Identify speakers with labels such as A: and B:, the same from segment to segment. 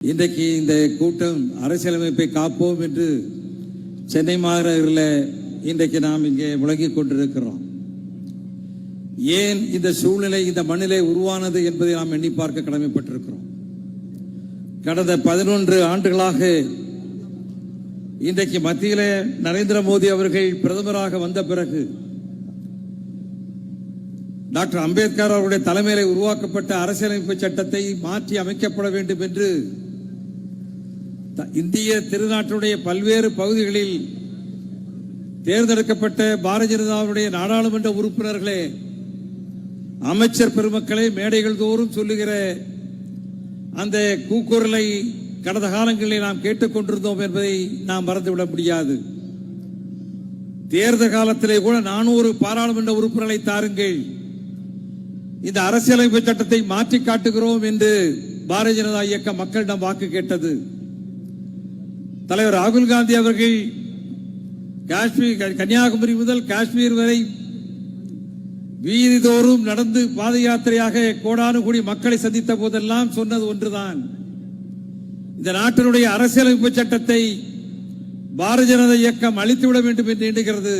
A: இன்றைக்கு இந்த கூட்டம் அரசியலமைப்பை காப்போம் என்று சென்னை மாநகரில் இன்றைக்கு நாம் இங்கே முழங்கிக் கொண்டிருக்கிறோம். ஏன் இந்த சூழ்நிலை இந்த மண்ணிலே உருவானது என்பதை நாம் எண்ணி பார்க்க கடமைப்பட்டிருக்கிறோம். கடந்த பதினொன்று ஆண்டுகளாக இன்றைக்கு மத்தியிலே நரேந்திர மோடி அவர்கள் பிரதமராக வந்த பிறகு டாக்டர் அம்பேத்கர் அவருடைய தலைமையிலே உருவாக்கப்பட்ட அரசியலமைப்பு சட்டத்தை மாற்றி அமைக்கப்பட வேண்டும் என்று இந்திய திருநாட்டுடைய பல்வேறு பகுதிகளில் தேர்ந்தெடுக்கப்பட்ட பாரதிய ஜனதாவுடைய நாடாளுமன்ற உறுப்பினர்களே அமைச்சர் பெருமக்களே மேடைகள் தோறும் சொல்லுகிற அந்த கூக்குரலை கடந்த காலங்களில் நாம் கேட்டுக்கொண்டிருந்தோம் என்பதை நாம் மறந்துவிட முடியாது. தேர்தல் காலத்திலே கூட நானூறு பாராளுமன்ற உறுப்பினர்களை தாருங்கள். இந்த அரசியலமைப்பு சட்டத்தை மாற்றி காட்டுகிறோம் என்று பாரதிய ஜனதா இயக்க மக்களிடம் வாக்கு கேட்டது. தலைவர் ராகுல் காந்தி அவர்கள் காஷ்மீர் கன்னியாகுமரி முதல் காஷ்மீர் வரை வீதிதோறும் நடந்து பாத யாத்திரையாக கோடானு கூடி மக்களை சந்தித்த போதெல்லாம் சொன்னது ஒன்றுதான். இந்த நாட்டினுடைய அரசியலமைப்பு சட்டத்தை பாரதிய ஜனதா இயக்கம் அழித்துவிட வேண்டும் என்று எண்ணுகிறது.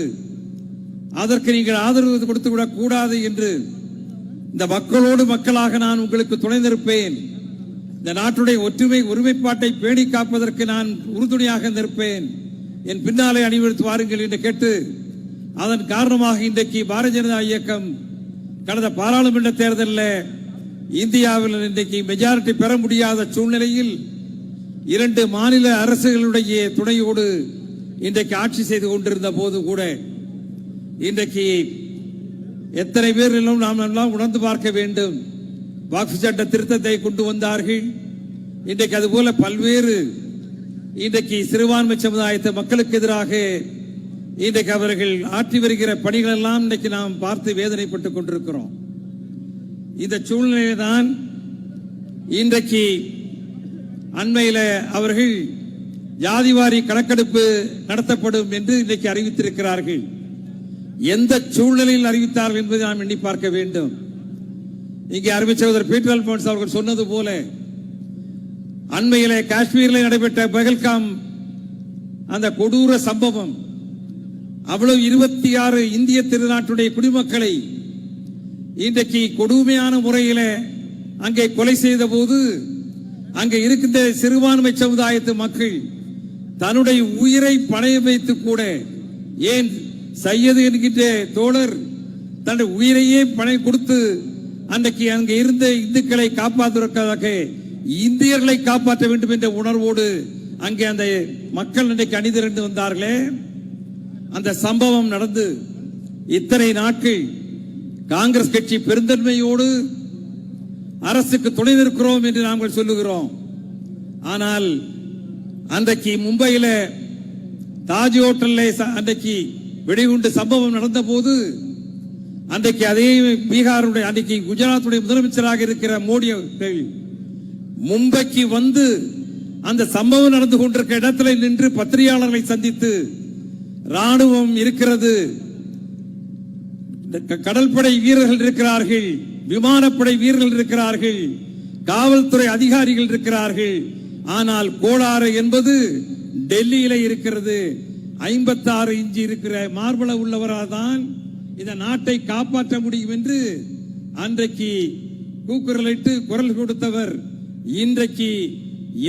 A: அதற்கு நீங்கள் ஆதரவு கொடுத்துவிடக் கூடாது என்று இந்த மக்களோடு மக்களாக நான் உங்களுக்கு துணை நிற்பேன். இந்த நாட்டுடைய ஒற்றுமை ஒருமைப்பாட்டை பேணி காப்பதற்கு நான் உறுதுணையாக நிற்பேன். என் பின்னாலே அணிவகுத்து வாருங்கள் என்று கேட்டு அதன் காரணமாக இன்றைக்கு பாரதிய ஜனதா இயக்கம் கடந்த பாராளுமன்ற தேர்தலில் இந்தியாவில் இன்றைக்கு மெஜாரிட்டி பெற முடியாத சூழ்நிலையில் இரண்டு மாநில அரசுகளுடைய துணையோடு இன்றைக்கு ஆட்சி செய்து கொண்டிருந்த போது கூட இன்றைக்கு எத்தனை பேர் நாம் எல்லாம் உணர்ந்து பார்க்க வேண்டும். வாக்கு சட்ட திருத்தத்தை கொண்டு வந்தார்கள். இன்றைக்கு அதுபோல பல்வேறு இன்றைக்கு சிறுபான்மை சமுதாயத்தை மக்களுக்கு எதிராக இன்றைக்கு அவர்கள் ஆற்றி வருகிற பணிகள் எல்லாம் இன்றைக்கு நாம் பார்த்து வேதனைப்பட்டுக் கொண்டிருக்கிறோம். இந்த சூழ்நிலையில தான் இன்றைக்கு அண்மையில் அவர்கள் ஜாதிவாரி கணக்கெடுப்பு நடத்தப்படும் என்று இன்றைக்கு அறிவித்திருக்கிறார்கள். எந்த சூழ்நிலையில் அறிவித்தார்கள் என்பதை நாம் எண்ணி பார்க்க வேண்டும். இங்கே அருமை சகோதரர் பீட்டர் அல்போன்ஸ் அவர்கள் சொன்னது போல அண்மையிலே காஷ்மீரில் நடைபெற்ற பகல்காம் அந்த கொடூர சம்பவம் அவ்வளவு இருபத்தி ஆறு இந்திய திருநாட்டுடைய குடிமக்களை இன்றைக்கு கொடுமையான முறையில் அங்கே கொலை செய்த போது அங்கே இருக்கின்ற சிறுபான்மை சமுதாயத்து மக்கள் தன்னுடைய உயிரை பணைய வைத்து கூட ஏன் சையது என்கின்ற தோழர் தன்னுடைய உயிரையே பணை கொடுத்து அன்றைக்கு அங்கே இருந்த இந்துக்களை காப்பாற்றுவதற்காக இந்தியர்களை காப்பாற்ற வேண்டும் என்ற உணர்வோடு அங்கே அந்த மக்கள் இன்றைக்கு அணிதிரண்டு வந்தார்களே. அந்த சம்பவம் நடந்து இத்தனை நாட்கள் காங்கிரஸ் கட்சி பெருந்தன்மையோடு அரசுக்கு துணை நிற்கிறோம் என்று நாங்கள் சொல்லுகிறோம். ஆனால் அன்றைக்கு மும்பையில் தாஜ் ஹோட்டலில் ச- அன்றைக்கு வெடிகுண்டு சம்பவம் நடந்த போது அன்றைக்கு அதே பீகாருடைய அன்றைக்கு குஜராத்துடைய முதலமைச்சராக இருக்கிற மோடி மும்பைக்கு வந்து அந்த சம்பவம் நடந்து கொண்டிருக்க இடத்துல நின்று பத்திரிகையாளர்களை சந்தித்து ராணுவம் இருக்கிறது இந்த க- கடல்படை வீரர்கள் இருக்கிறார்கள் விமானப்படை வீரர்கள் இருக்கிறார்கள் காவல்துறை அதிகாரிகள் இருக்கிறார்கள். ஆனால் கோளாறு என்பது டெல்லியில இருக்கிறது. ஐம்பத்தாறு இஞ்சி இருக்கிற மார்பள உள்ளவராதான் இந்த நாட்டை காப்பாற்ற முடியும் என்று அன்றைக்கு கூக்குரலிட்டு குரல் கொடுத்தவர் இன்றைக்கு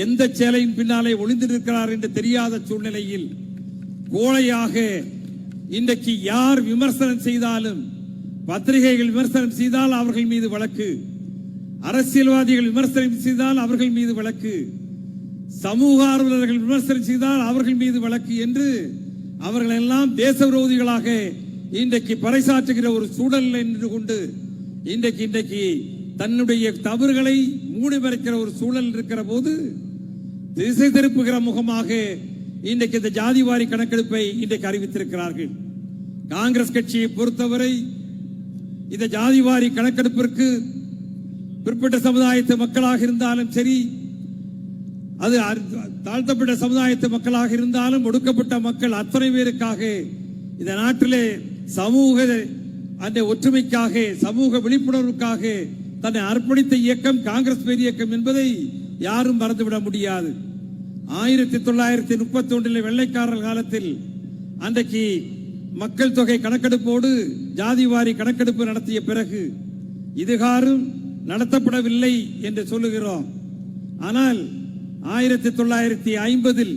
A: எந்த சேலையின் பின்னாலே ஒளிந்திருக்கிறார் என்று தெரியாத சூழ்நிலையில் கோழையாக இன்றைக்கு யார் விமர்சனம் செய்தாலும் பத்திரிகைகள் விமர்சனம் செய்தால் அவர்கள் மீது வழக்கு. அரசியல்வாதிகள் விமர்சனம் செய்தால் அவர்கள் மீது வழக்கு. சமூக ஆர்வலர்கள் விமர்சனம் செய்தால் அவர்கள் மீது வழக்கு என்று அவர்கள் எல்லாம் தேச விரோதிகளாக இன்றைக்கு பறைசாற்றுகிற ஒரு சூழல் நின்று கொண்டு இன்றைக்கு இன்றைக்கு தன்னுடைய தவறுகளை மூடி மறைக்கிற ஒரு சூழல் இருக்கிற போது திசை திருப்புகிற முகமாக இன்றைக்கு இந்த ஜாதிவாரி கணக்கெடுப்பை இன்றைக்கு அறிவித்திருக்கிறார்கள். காங்கிரஸ் கட்சியை பொறுத்தவரை இந்த ஜாதிவாரி கணக்கெடுப்பிற்கு பிற்பட்ட சமுதாயத்து மக்களாக இருந்தாலும் சரி அது தாழ்த்தப்பட்ட சமுதாயத்து மக்களாக இருந்தாலும் ஒடுக்கப்பட்ட மக்கள் அத்தனை பேருக்காக இந்த நாட்டிலே சமூக அந்த ஒற்றுமைக்காக சமூக விழிப்புணர்வுக்காக தன்னை அர்ப்பணித்த இயக்கம் காங்கிரஸ் பேர் இயக்கம் என்பதை யாரும் மறந்துவிட முடியாது. ஆயிரத்தி தொள்ளாயிரத்தி முப்பத்தி ஒன்றில் வெள்ளைக்காரர் காலத்தில் அன்றைக்கு மக்கள் தொகை கணக்கெடுப்போடு ஜாதிவாரி கணக்கெடுப்பு நடத்திய பிறகு இதுகாரும் நடத்தப்படவில்லை என்று சொல்லுகிறோம். ஆனால் ஆயிரத்தி தொள்ளாயிரத்தி ஐம்பதில்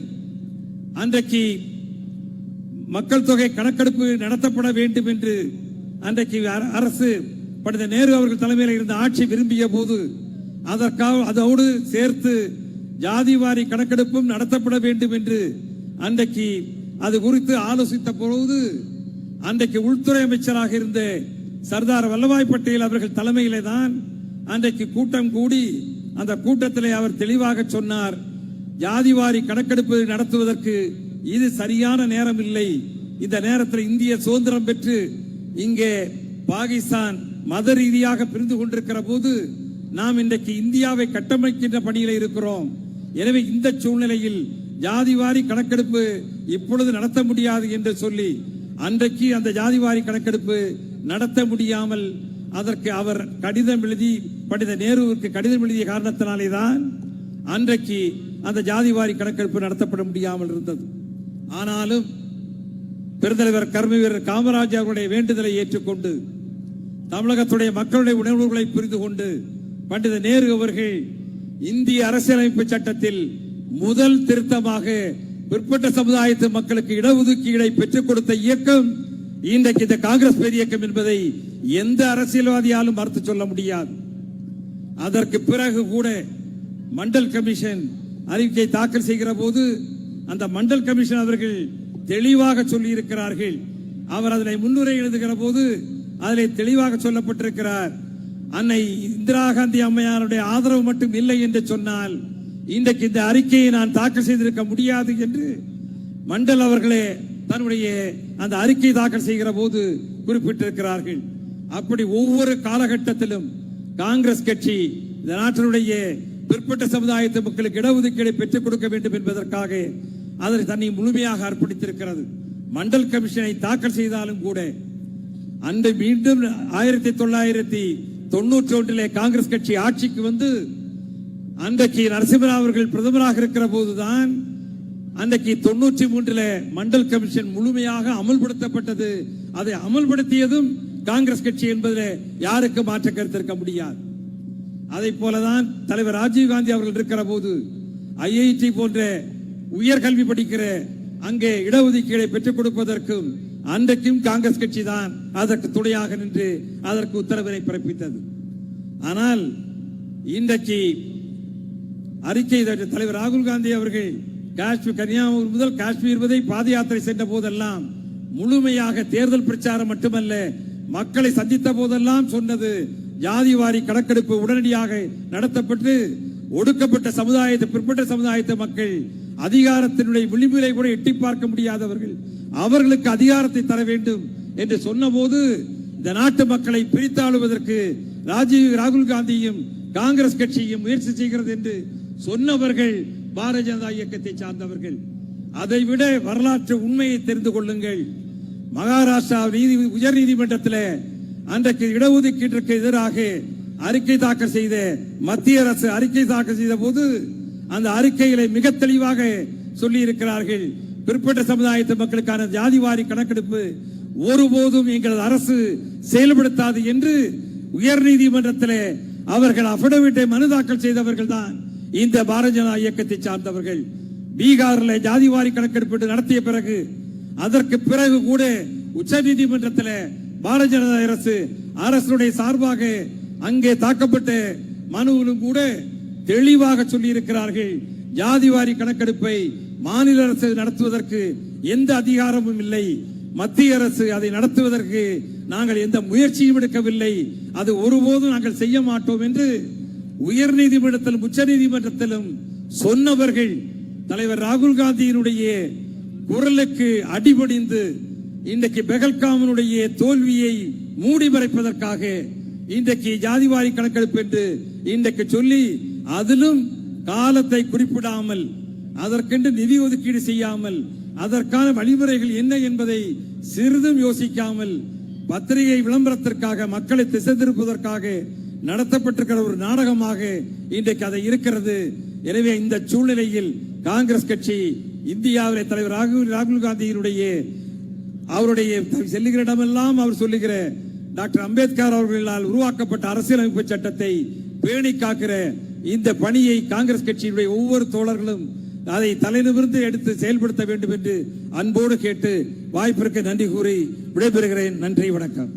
A: அன்றைக்கு மக்கள் தொகை கணக்கெடுப்பு நடத்தப்பட வேண்டும் என்று அன்றைக்கு அர- அரசு பண்டித நேரு அவர்கள் தலைமையில் இருந்த ஆட்சி விரும்பிய போது அதற்காக அதோடு சேர்த்து ஜாதிவாரி கணக்கெடுப்பும் நடத்தப்பட வேண்டும் என்று அன்றைக்கு அது குறித்து ஆலோசித்த போது அன்றைக்கு உள்துறை அமைச்சராக இருந்த சர்தார் வல்லபாய் பட்டேல் அவர்கள் தலைமையிலே தான் அன்றைக்கு கூட்டம் கூடி அந்த கூட்டத்திலே அவர் தெளிவாக சொன்னார். ஜாதிவாரி கணக்கெடுப்பு நடத்துவதற்கு இது சரியான நேரம் இல்லை இந்த நேரத்தில் இந்திய சுதந்திரம் பெற்று இங்கே பாகிஸ்தான் மத ரீதியாக பிரிந்து கொண்டிருக்கிற போது நாம் இன்றைக்கு இந்தியாவை கட்டமைக்கின்ற பணியில் இருக்கிறோம். எனவே இந்த சூழ்நிலையில் ஜாதிவாரி கணக்கெடுப்பு இப்பொழுது நடத்த முடியாது என்று சொல்லி அன்றைக்கு அந்த ஜாதிவாரி கணக்கெடுப்பு நடத்த முடியாமல் அதற்கு அவர் கடிதம் எழுதி படித்த நேருவிற்கு கடிதம் எழுதிய காரணத்தினாலே தான் அன்றைக்கு அந்த ஜாதிவாரி கணக்கெடுப்பு நடத்தப்பட முடியாமல் இருந்தது. ஆனாலும் பெருந்தலைவர் கர்ம வீரர் காமராஜர் அவருடைய வேண்டுதலை ஏற்றுக்கொண்டு தமிழகத்துடைய மக்களுடைய உணர்வுகளை புரிந்து கொண்டு பண்டித நேரு அவர்கள் இந்திய அரசியலமைப்பு சட்டத்தில் முதல் திருத்தமாக பிற்பட்ட சமுதாயத்து மக்களுக்கு இடஒதுக்கீடை பெற்றுக் கொடுத்த இயக்கம் இன்றைக்கு இந்த காங்கிரஸ் பேர் இயக்கம் என்பதை எந்த அரசியல்வாதியாலும் மறுத்து சொல்ல முடியாது. அதற்கு பிறகு கூட மண்டல் கமிஷன் அறிக்கை தாக்கல் செய்கிற போது அந்த மண்டல் கமிஷன் அவர்கள் தெளிவாக சொல்லி இருக்கிறார்கள் அவர் அதனை முன்னுரை எழுதுகிற போது அதில் தெளிவாக சொல்லப்பட்டிருக்கிறார். அன்னை இந்திரா காந்தி அம்மையாருடைய ஆதரவு மட்டும் இல்லை என்று சொன்னால் இன்றைக்கு இந்த அறிக்கையை நான் தாக்கல் செய்திருக்க முடியாது என்று மண்டல் அவர்களே தன்னுடைய அந்த அறிக்கை தாக்கல் செய்கிற போது குறிப்பிட்டிருக்கிறார்கள். அப்படி ஒவ்வொரு காலகட்டத்திலும் காங்கிரஸ் கட்சி இந்த நாட்டினுடைய பிற்பட்ட சமுதாயத்து மக்களுக்கு இடஒதுக்கீடை பெற்றுக் கொடுக்க வேண்டும் என்பதற்காக அதில் தன்னை முழுமையாக அர்ப்பணித்திருக்கிறது. மண்டல் கமிஷனை தாக்கல் செய்தாலும் கூட அன்று மீண்டும் ஆயிரத்தி தொள்ளாயிரத்தி தொண்ணூற்றி ஒன்றிலே காங்கிரஸ் கட்சி ஆட்சிக்கு வந்து அன்றைக்கு நரசிம்மராவ் அவர்கள் பிரதமராக இருக்கிற போதுதான் அன்றைக்கு தொண்ணூற்றி மூன்றில் மண்டல் கமிஷன் முழுமையாக அமல்படுத்தப்பட்டது. அதை அமல்படுத்தியதும் காங்கிரஸ் கட்சி என்பதில் யாருக்கு மாற்ற கருத்து இருக்க முடியாது. அதை போலதான் தலைவர் ராஜீவ் காந்தி அவர்கள் இருக்கிற போது ஐஐடி போன்ற உயர்கல்வி படிக்கிற அங்கே இடஒதுக்கீடை பெற்றுக் கொடுப்பதற்கும் அன்றைக்கும் காங்கிரஸ் கட்சி தான் அதற்கு துணையாக நின்று அதற்கு உத்தரவினை பிறப்பித்தது. ஆனால் இன்றைக்கு அறிக்கை தலைவர் ராகுல் காந்தி அவர்கள் காஷ்மீர் கன்னியாகுமரி முதல் காஷ்மீர் வரை பாத யாத்திரை சென்ற போதெல்லாம் முழுமையாக தேர்தல் பிரச்சாரம் மட்டுமல்ல மக்களை சந்தித்த போதெல்லாம் சொன்னது ஜாதிவாரி கணக்கெடுப்பு உடனடியாக நடத்தப்பட்டு ஒடுக்கப்பட்ட சமுதாயத்தை பிற்பட்ட சமுதாயத்து மக்கள் அதிகாரத்தினுடைய விளிம்பிலை கூட எட்டி பார்க்க முடியாதவர்கள் அவர்களுக்கு அதிகாரத்தை தர வேண்டும் என்று சொன்னபோது இந்த நாட்டு மக்களை பிரித்தாளுவதற்கு ராஜீவ் ராகுல் காந்தியும் காங்கிரஸ் கட்சியும் முயற்சி செய்கிறது என்று சொன்னவர்கள் பாரதிய ஜனதா இயக்கத்தை சார்ந்தவர்கள். அதைவிட வரலாற்று உண்மையை தெரிந்து கொள்ளுங்கள். மகாராஷ்டிரா நீதி உயர் நீதிமன்றத்தில் அன்றைக்கு இடஒதுக்கீட்டிற்கு எதிராக அறிக்கை தாக்கல் செய்த மத்திய அரசு அறிக்கை தாக்கல் செய்த போது அந்த அறிக்கைகளை மிக தெளிவாக சொல்லி இருக்கிறார்கள் பிற்பட்ட சமுதாயத்து மக்களுக்கான ஜாதிவாரி கணக்கெடுப்பு ஒருபோதும் எங்களது அரசு செயல்படுத்தாது என்று உயர் நீதிமன்றத்தில் அவர்கள் அபிடவிட்டை மனு தாக்கல் செய்தவர்கள் தான் இந்த பாரதிய ஜனதா இயக்கத்தை சார்ந்தவர்கள். பீகாரில் ஜாதிவாரி கணக்கெடுப்பு நடத்திய பிறகு அதற்கு பிறகு கூட உச்ச நீதிமன்றத்தில் பாரதிய ஜனதா அரசு அரசுடைய சார்பாக அங்கே தாக்கப்பட்ட மனுவிலும் கூட தெளிவாக சொல்லி இருக்கிறார்கள் ஜாதிவாரி கணக்கெடுப்பை மாநில அரசு நடத்துவதற்கு எந்த அதிகாரமும் இல்லை. மத்திய அரசு அதை நடத்துவதற்கு நாங்கள் எந்த முயற்சியும் எடுக்கவில்லை. அது ஒருபோதும் நாங்கள் செய்ய மாட்டோம் என்று உயர் நீதிமன்றத்திலும் உச்ச நீதிமன்றத்திலும் சொன்னவர்கள் தலைவர் ராகுல் காந்தியினுடைய குரலுக்கு அடிபணிந்து இன்றைக்கு பெகல்காமனுடைய தோல்வியை மூடி மறைப்பதற்காக இன்றைக்கு ஜாதிவாரி கணக்கெடுப்பு என்று இன்றைக்கு சொல்லி அதிலும் காலத்தை குறிப்பிடாமல் அதற்கென்று நிதி ஒதுக்கீடு செய்யாமல் அதற்கான வழிமுறைகள் என்ன என்பதை சிறிதும் யோசிக்காமல் பத்திரிகை விளம்பரத்திற்காக மக்களை திசை திருப்பதற்காக நடத்தப்பட்டிருக்கிற ஒரு நாடகமாக இன்றைக்கு அதை இருக்கிறது. எனவே இந்த சூழ்நிலையில் காங்கிரஸ் கட்சி இந்தியாவிலே தலைவர் ராகுல் ராகுல் காந்தியினுடைய அவருடைய செல்லுகிற இடமெல்லாம் அவர் சொல்லுகிற டாக்டர் அம்பேத்கர் அவர்களால் உருவாக்கப்பட்ட அரசியலமைப்பு சட்டத்தை பேணி காக்கிற இந்த பணியை காங்கிரஸ் கட்சியினுடைய ஒவ்வொரு தோழர்களும் அதை தலைநிமிர்ந்து எடுத்து செயல்படுத்த வேண்டும் என்று அன்போடு கேட்டு வாய்ப்பிற்கு நன்றி கூறி விடைபெறுகிறேன். நன்றி வணக்கம்.